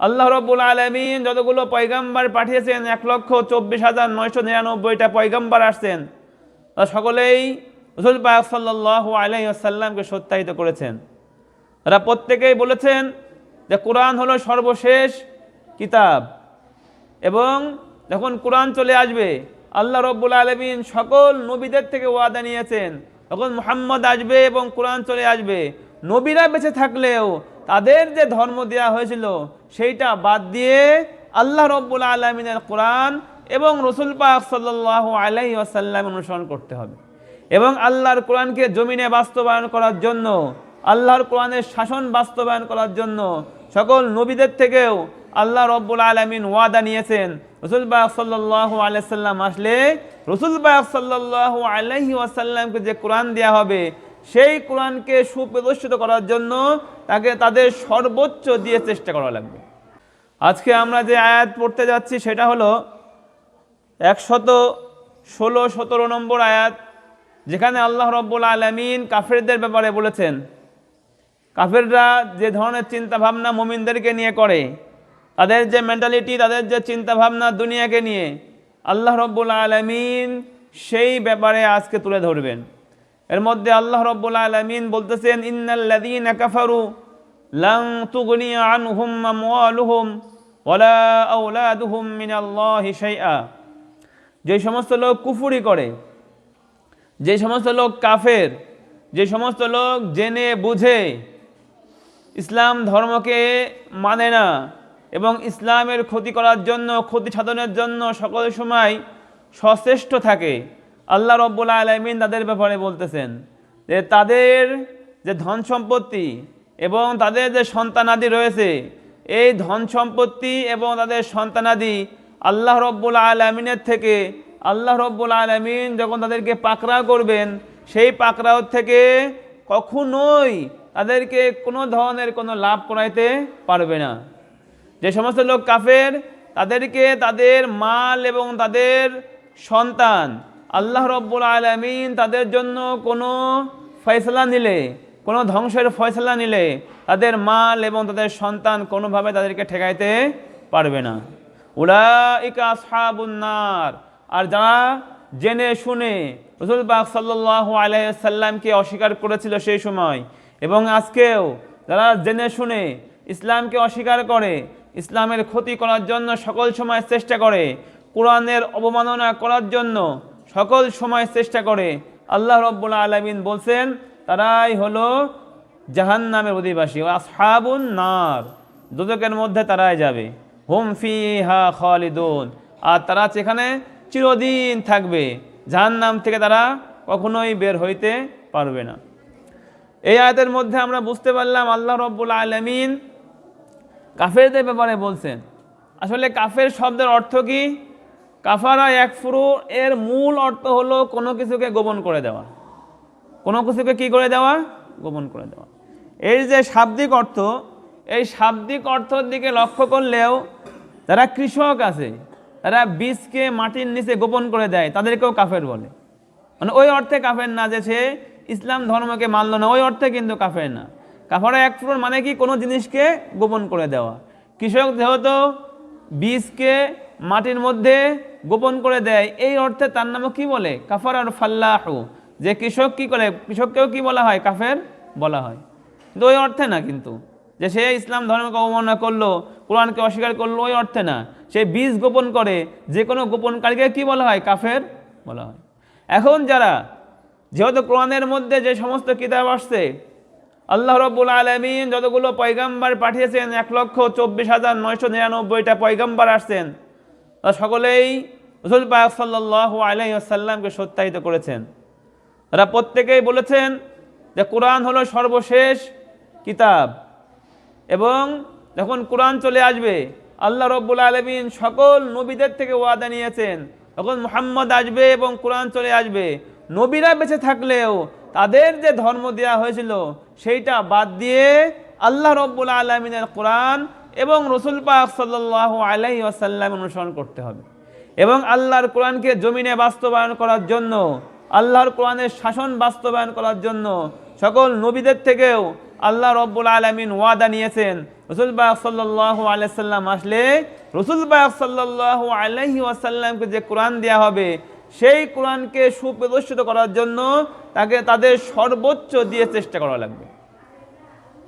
আল্লাহ রব্বুল আলমিন যতগুলো পয়গাম্বার পাঠিয়েছেন, এক লক্ষ চব্বিশ হাজার নয়শো নিরানব্বইটা পয়গাম্বার আসছেন। তা সকলেই রসুল পাক সাল্লাহ সত্যায়িত করেছেন। তারা প্রত্যেকেই বলেছেন যে কোরআন হলো সর্বশেষ কিতাব। এবং যখন কোরআন চলে আসবে, আল্লাহ রব্বুল আলমিন সকল নবীদের থেকে ওয়াদা নিয়েছেন। তখন মোহাম্মদ আসবে এবং কোরআন চলে আসবে, নবীরা বেঁচে থাকলেও তাদের যে ধর্ম দেওয়া হয়েছিল, সেইটা বাদ দিয়ে আল্লাহ রব্বুল আলমিনের কোরআন এবং রসুল পাক সাল্লাহ আলাইহি আসাল্লাম অনুসরণ করতে হবে। এবং আল্লাহর কোরআনকে জমিনে বাস্তবায়ন করার জন্য, আল্লাহর কোরআনের শাসন বাস্তবায়ন করার জন্য সকল নবীদের থেকেও আল্লাহ রব্বুল আলমিন ওয়াদা নিয়েছেন। রসুল বাক সাল্লাহ আলাইসাল্লাম আসলে রসুল বাক সাল্লাহ আলাইহি ওয়াসাল্লামকে যে কোরআন দেওয়া হবে সেই কোরআনকে সুপ্রদর্শিত করার জন্য তাকে তাদের সর্বোচ্চ দিয়ে চেষ্টা করা লাগবে। আজকে আমরা যে আয়াত পড়তে যাচ্ছি সেটা হলো একশত ষোলো, সতেরো নম্বর আয়াত, যেখানে আল্লাহ রব্বুল আলমিন কাফেরদের ব্যাপারে বলেছেন, কাফেররা যে ধরনের চিন্তা ভাবনা মোমিনদেরকে নিয়ে করে, তাদের যে মেন্টালিটি তাদের যে চিন্তা ভাবনা দুনিয়াকে নিয়ে, আল্লাহ রব্বুল আলমিন সেই ব্যাপারে আজকে তুলে ধরবেন। এর মধ্যে আল্লাহ রব্বুল আলমিন বলতেছেন ইন্নাল্লাদিন কাফারু লাং তুগনি আনহুম আমওয়ালুহুম ওয়ালা আওলাদুহুম মিনাল্লাহি শাইআ। যে সমস্ত লোক কুফুরি করে, যে সমস্ত লোক কাফের, যে সমস্ত লোক জেনে বুঝে ইসলাম ধর্মকে মানে না এবং ইসলামের ক্ষতি করার জন্য ক্ষতি সাধনের জন্য সকল সময় সচেষ্ট থাকে আল্লাহ রব্বুল আলমিন তাদের ব্যাপারে বলতেছেন যে তাদের যে ধন সম্পত্তি এবং তাদের যে সন্তানাদি রয়েছে, এই ধন সম্পত্তি এবং তাদের সন্তানাদি আল্লাহ রব্বুল আলমিনের থেকে, আল্লাহ রব্বুল আলমিন যখন তাদেরকে পাকড়া করবেন, সেই পাকড়াও থেকে কখনোই তাদেরকে কোনো ধরনের কোনো লাভ করাইতে পারবে না। যে সমস্ত লোক কাফের, তাদেরকে তাদের মাল এবং তাদের সন্তান আল্লাহ রব্বুল আলমিন তাদের জন্য কোনো ফয়সলা নিলে, কোনো ধ্বংসের ফয়সলা নিলে তাদের মাল এবং তাদের সন্তান কোনোভাবে তাদেরকে ঠেকাইতে পারবে না। উলাইকা আসহাবুন্নার আর যারা জেনে শুনে রসুল পাক সাল্লাহ আলাইসাল্লামকে অস্বীকার করেছিল সেই সময় এবং আজকেও যারা জেনে শুনে ইসলামকে অস্বীকার করে, ইসলামের ক্ষতি করার জন্য সকল সময় চেষ্টা করে, কোরআনের অবমাননা করার জন্য সকল সময় চেষ্টা করে আল্লাহ রব্বুল আলমিন বলছেন, তারাই হলো জাহান নামের অধিবাসী আসহাবুন নার। দুদকের মধ্যে তারাই যাবে। হুম ফি হা খালিদুন। আর তারা সেখানে চিরদিন থাকবে। জাহান নাম থেকে তারা কখনোই বের হইতে পারবে না। এই আয়াতের মধ্যে আমরা বুঝতে পারলাম আল্লাহ রব্বুল আলমিন কাফেরদের ব্যাপারে বলছেন। আসলে কাফের শব্দের অর্থ কি? কাফারা এক ফুরু এর মূল অর্থ হলো কোনো কিছুকে গোপন করে দেওয়া। কোনো কিছুকে কি করে দেওয়া? গোপন করে দেওয়া। এর যে শাব্দিক অর্থ, এই শাব্দিক অর্থর দিকে লক্ষ্য করলেও যারা কৃষক আছে, তারা বীজকে মাটির নিচে গোপন করে দেয়, তাদেরকেও কাফের বলে। মানে ওই অর্থে কাফের না যে সে ইসলাম ধর্মকে মানল না, ওই অর্থে কিন্তু কাফের না। কাফারা এক ফুরন মানে কি? কোনো জিনিসকে গোপন করে দেওয়া। কৃষক যেহেতু বীজকে মাটির মধ্যে গোপন করে দেয়। এই অর্থে তার নামও কি বলে? কাফার আর ফাল্লাহু। যে কৃষক কি করে? কৃষককেও কি বলা হয়? কাফের বলা হয়। কিন্তু ওই অর্থে না কিন্তু। যে সে ইসলাম ধর্মকে অবমাননা করল, কোরআনকে অস্বীকার করল, ওই অর্থে না। সে বীজ গোপন করে, যে কোনো গোপনকারীকে কি বলা হয়? কাফের বলা হয়। এখন যারা, যেহেতু কোরআনের মধ্যে যে সমস্ত কিতাব আসছে, আল্লাহ রব্বুল আলমিন যতগুলো পয়গাম্বার পাঠিয়েছেন, এক লক্ষ চব্বিশ হাজার নয়শো নিরানব্বইটা পয়গাম্বার আসছেন। সকলেই রসুল পাক সাল্লাহ আলাইসাল্লামকে সত্যায়িত করেছেন। তারা প্রত্যেকেই বলেছেন যে কোরআন হলো সর্বশেষ কিতাব এবং যখন কোরআন চলে আসবে, আল্লাহ রব্বুল আলমিন সকল নবীদের থেকে ওয়াদা নিয়েছেন। তখন মুহাম্মদ আসবে এবং কোরআন চলে আসবে, নবীরা বেঁচে থাকলেও তাদের যে ধর্ম দেওয়া হয়েছিল, সেইটা বাদ দিয়ে আল্লাহ রব্বুল আলমিনের কোরআন এবং রসুল পাক সাল্লাহ আলাই আসাল্লাম অনুসরণ করতে হবে। এবং আল্লাহর কোরআনকে জমিনে বাস্তবায়ন করার জন্য, আল্লাহর কোরআনের শাসন বাস্তবায়ন করার জন্য সকল নবীদের থেকেও আল্লাহ রব্বুল আলমিন ওয়াদা নিয়েছেন। রসুল বায়ক সাল্লাহ আলাইসাল্লাম আসলে রসুল বায়ক সাল্লাহ আলহি ওয়াসাল্লামকে যে কোরআন দেওয়া হবে, সেই কোরআনকে সুপ্রদর্শিত করার জন্য তাকে তাদের সর্বোচ্চ দিয়ে চেষ্টা করা লাগবে।